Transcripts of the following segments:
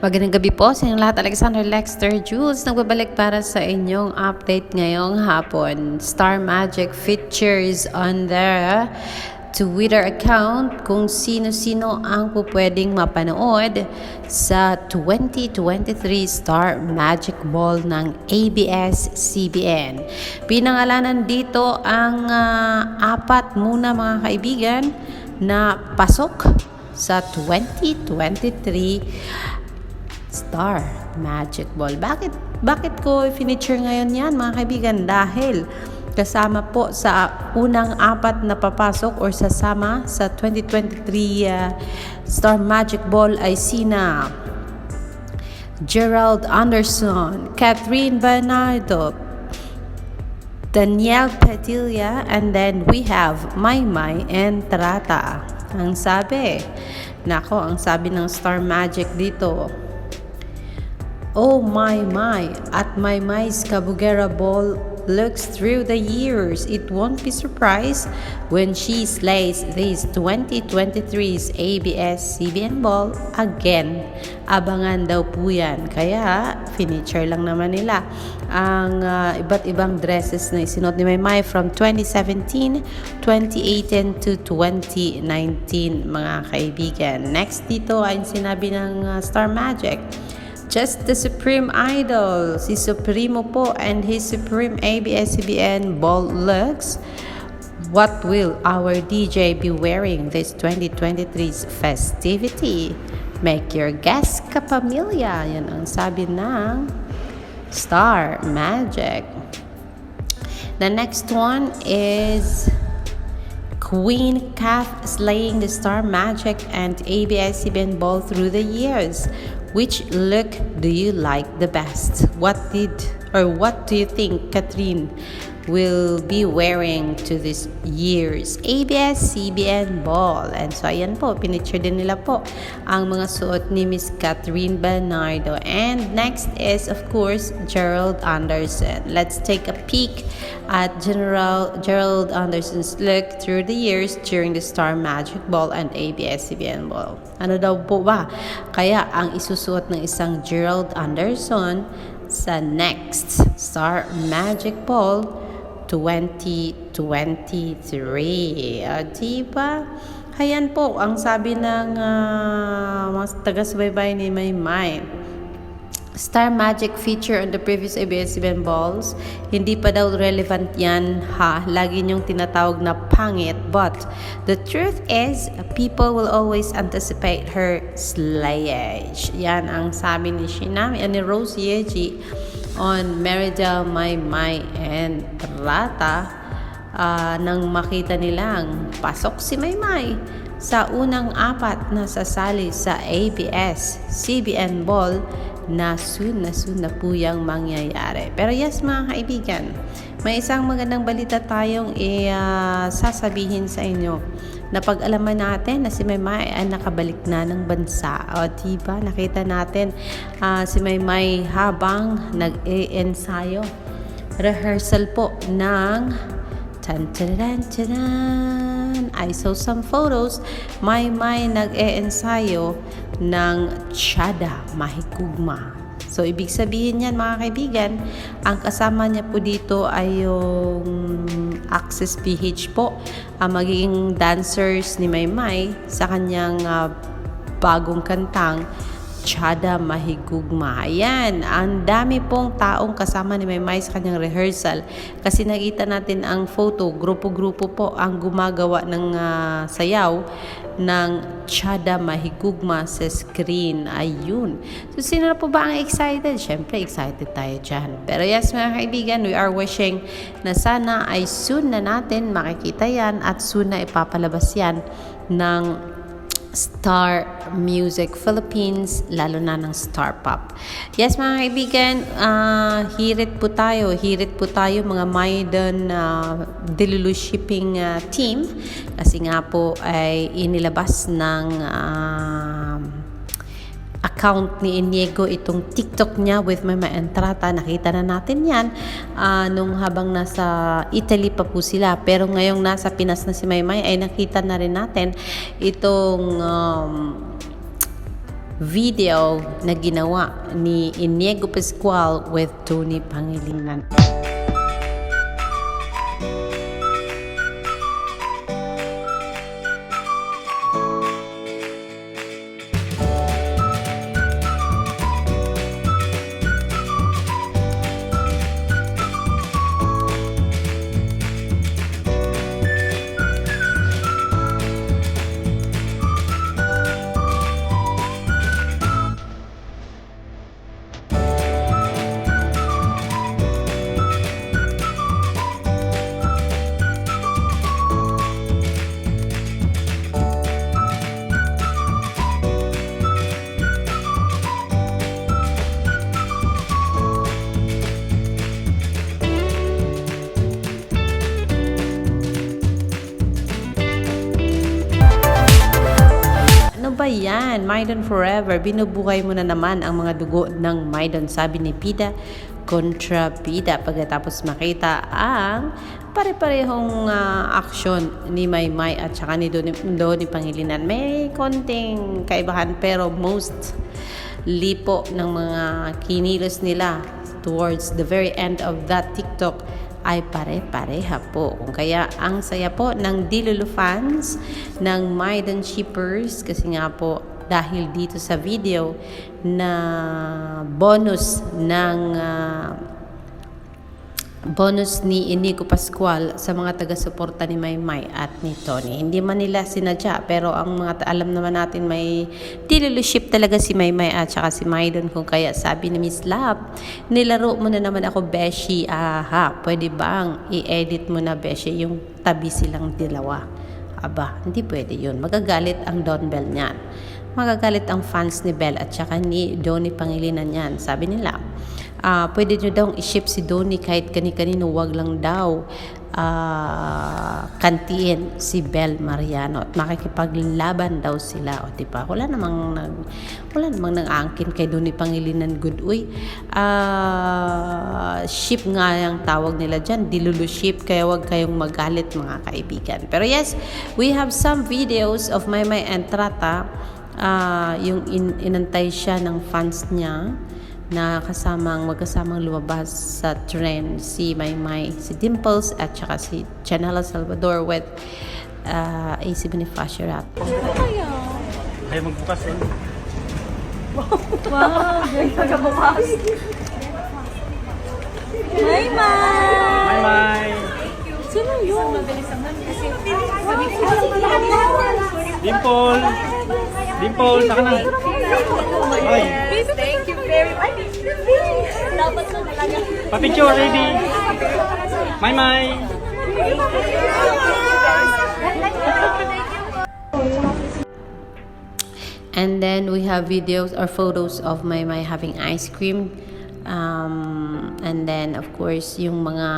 Magandang gabi po sa inyong lahat. Alexander Lexter Jules nagbabalik para sa inyong update ngayong hapon. Star Magic features on their Twitter account kung sino-sino ang pupwedeng mapanood sa 2023 Star Magic Ball ng ABS-CBN. Pinangalanan dito ang ah, apat muna mga kaibigan na pasok sa 2023 Star Magic Ball. Bakit bakit ko finiture ngayon 'yan mga kaibigan? Dahil kasama po sa unang apat na papasok or sasama sa 2023 uh, Star Magic Ball ay sina Gerald Anderson, Catherine Bernardo, Danielle Padilla, and then we have Maymay and Trata. Ang sabi, nako, ang sabi ng Star Magic dito, Oh my my, at my my's Kabugera ball looks through the years. It won't be surprised when she slays this 2023's ABS-CBN ball again. Abangan daw po yan. Kaya, finiture lang naman nila ang ah, iba't ibang dresses na isinuot ni Maymay from 2017, 2018 to 2019 mga kaibigan. Next dito ay sinabi ng ah, Star Magic. Just the Supreme Idol, si Supremo po and his Supreme ABS-CBN ball looks. What will our DJ be wearing this 2023's festivity? Make your guess, kapamilya. Yan ang sabi ng Star Magic. The next one is Queen Kath slaying the Star Magic and ABS-CBN ball through the years. Which look do you like the best? What did or what do you think Catherine will be wearing to this year's ABS-CBN ball? And so ayan po, pinicture din nila po ang mga suot ni Miss Catherine Bernardo. And next is of course Gerald Anderson. Let's take a peek at General Gerald Anderson's look through the years during the Star Magic Ball and ABS-CBN Ball. Ano daw po ba? Kaya ang isusuot ng isang Gerald Anderson sa next Star Magic Ball 2023. Ah, diba? Ayan po, ang sabi ng ah, mga taga-subaybay ni Maymay. Star Magic feature on the previous ABS-CBN balls. Hindi pa daw relevant yan, ha? Lagi niyong tinatawag na pangit. But the truth is, people will always anticipate her slayage. Yan ang sabi ni Shinami, ni Rose Yeji on Merida, My, and Rata ah, nang makita nilang pasok si Maymay sa unang apat na sasali sa ABS CBN Ball na soon na soon na po yung mangyayari. Pero yes mga kaibigan, may isang magandang balita tayong i, ah, sasabihin sa inyo na pag-alaman natin na si Maymay ay nakabalik na ng bansa. O diba, nakita natin ah, si Maymay habang nag-e-ensayo. Rehearsal po ng Tan taran taran. I saw some photos. May may nag-e-ensayo ng Chada Mahikugma. So, ibig sabihin yan mga kaibigan, ang kasama niya po dito ay yung Access PH po, ang magiging dancers ni Maymay sa kanyang ah, bagong kantang Chada Mahigugma. Ayan, ang dami pong taong kasama ni Maymay sa kanyang rehearsal. Kasi nakita natin ang photo, grupo-grupo po ang gumagawa ng ah, sayaw ng Chada Mahigugma sa screen. Ayun. So, sino na po ba ang excited? Siyempre, excited tayo dyan. Pero yes, mga kaibigan, we are wishing na sana ay soon na natin makikita yan at soon na ipapalabas yan ng Star Music Philippines, lalo na ng Star Pop. Yes, mga kaibigan, ah, hirit po tayo. Hirit po tayo mga Maiden uh, Delulu Shipping ah, team. Kasi nga po ay inilabas ng ah, account ni Inigo itong TikTok niya with Mama Entrata. Nakita na natin yan ah, nung habang nasa Italy pa po sila. Pero ngayong nasa Pinas na si Maymay ay nakita na rin natin itong um, video na ginawa ni Inigo Pascual with Tony Pangilinan. Ba yan? Maidon Forever. Binubuhay mo na naman ang mga dugo ng Maidon, sabi ni Pida kontra Pida pagkatapos makita ang pare-parehong ah, aksyon ni Maymay at saka ni Doni, Doni Pangilinan. May konting kaibahan pero most lipo ng mga kinilos nila towards the very end of that TikTok ay pare-pareha po. Kaya ang saya po ng Dilulu fans, ng Maiden Shippers, kasi nga po dahil dito sa video na bonus ng ah, bonus ni Inigo Pascual sa mga taga-suporta ni Maymay at ni Tony. Hindi man nila sinadya, pero ang mga alam naman natin may dealership talaga si Maymay at saka si Maydon kung kaya sabi ni Miss Lab, nilaro mo na naman ako Beshi, aha, pwede bang i-edit mo na Beshi yung tabi silang dilawa? Aba, hindi pwede yun. Magagalit ang Don Bell niyan. Magagalit ang fans ni Bell at saka ni Donnie Pangilinan niyan. Sabi nila, Ah, pwede nyo daw i-ship si Donnie kahit kani-kanino, wag lang daw ah, kantiin si Bel Mariano at makikipaglaban daw sila. O di ba? Wala namang nag wala namang nang-angkin kay Donnie Pangilinan. Good uy. Ah, ship nga yung tawag nila dyan dilulu ship kaya wag kayong magalit mga kaibigan. Pero yes we have some videos of Maymay and Trata ah, yung in- inantay siya ng fans niya na kasamang magkasamang lumabas sa trend si Maymay, si Dimples at saka si Chanela Salvador with uh, AC Bonifacio Rat. Kaya magbukas eh. Hi, Ma! Bye bye! Sino yun? Dimple! Dimple, saka na. Ay, Thank you very much. Dapat na talaga. pa-picture ready. Bye bye! And then we have videos or photos of Maymay having ice cream. Um, and then of course yung mga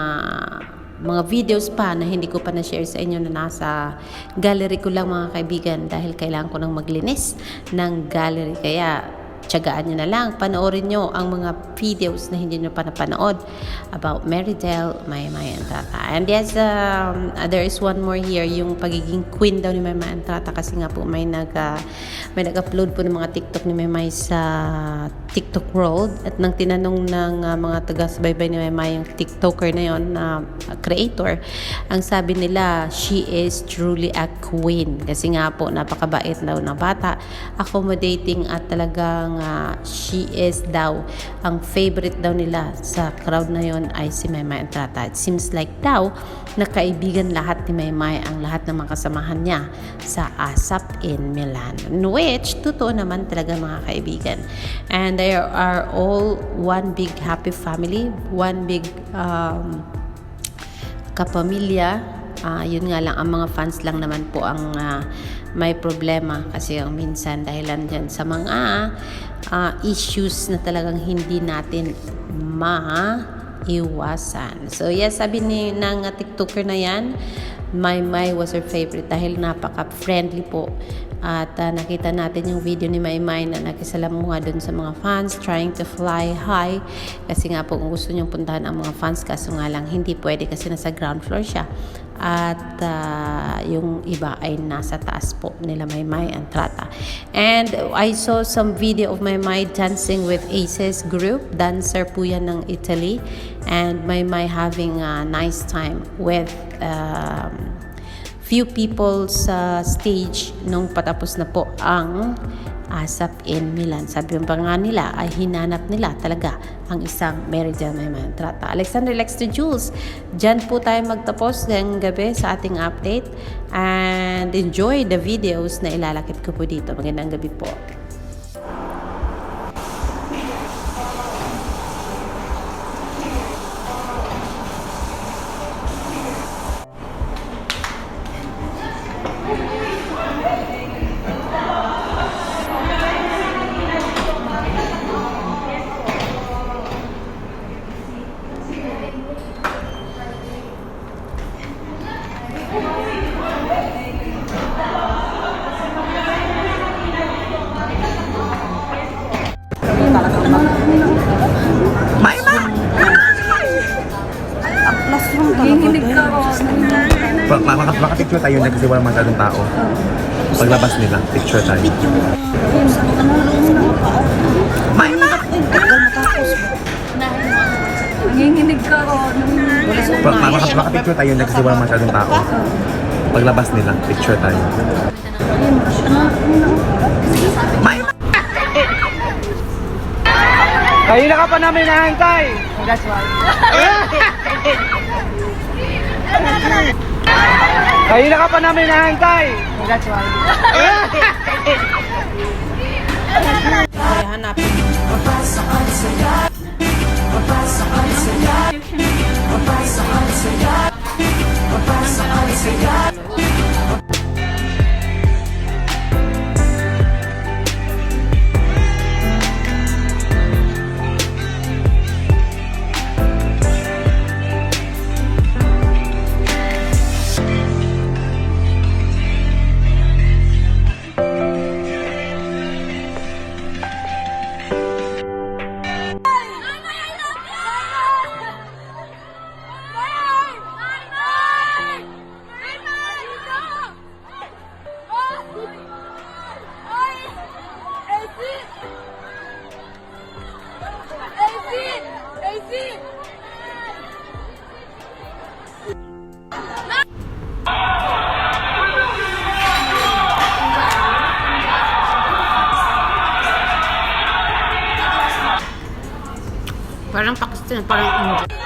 mga videos pa na hindi ko pa na-share sa inyo na nasa gallery ko lang mga kaibigan dahil kailangan ko nang maglinis ng gallery. Kaya tiyagaan nyo na lang. Panoorin nyo ang mga videos na hindi nyo pa napanood about Meridel, Maymay and Tata. And yes, um, uh, there is one more here, yung pagiging queen daw ni Maymay and Tata kasi nga po may nag uh, may nag-upload po ng mga TikTok ni Maymay sa TikTok World at nang tinanong ng uh, mga taga-subaybay ni Maymay yung TikToker na yon na uh, creator, ang sabi nila, she is truly a queen. Kasi nga po, napakabait daw na bata, accommodating at talagang uh, she is daw, ang favorite daw nila sa crowd na yon ay si Maymay and Tata. It seems like daw, nakaibigan lahat ni Maymay ang lahat ng mga kasamahan niya sa ASAP in Milan. In which, totoo naman talaga mga kaibigan. And they are all one big happy family, one big um, kapamilya. Ah, yun nga lang, ang mga fans lang naman po ang ah, may problema kasi ang minsan dahilan dyan sa mga ah, issues na talagang hindi natin maiwasan. So yes, sabi ni ng TikToker na yan, My My was her favorite dahil napaka-friendly po. At ah, nakita natin yung video ni My My na nakisalamuha doon sa mga fans trying to fly high. Kasi nga po kung gusto niyong puntahan ang mga fans kaso nga lang hindi pwede kasi nasa ground floor siya. At ah, yung iba ay nasa taas po nila Maymay and Trata. And I saw some video of Maymay dancing with Aces group. Dancer po yan ng Italy. And Maymay having a nice time with um, few people sa stage nung patapos na po ang ASAP in Milan. Sabi pa nga nila ay hinanap nila talaga ang isang Mary Del Mayman Trata. Alexander Lex to Jules, dyan po tayo magtapos ngayong gabi sa ating update and enjoy the videos na ilalakit ko po dito. Magandang gabi po. Paglabas nila, picture tayo. Nanginginig ka o Bak baka, baka picture tayo na kasi wala masyadong tao. Paglabas nila, picture tayo. Kayo na ka pa namin nahantay. That's why. Kayo na ka pa namin nahantay. That's why. Kaya hanapin. Parang Pakistan, parang India. Hello!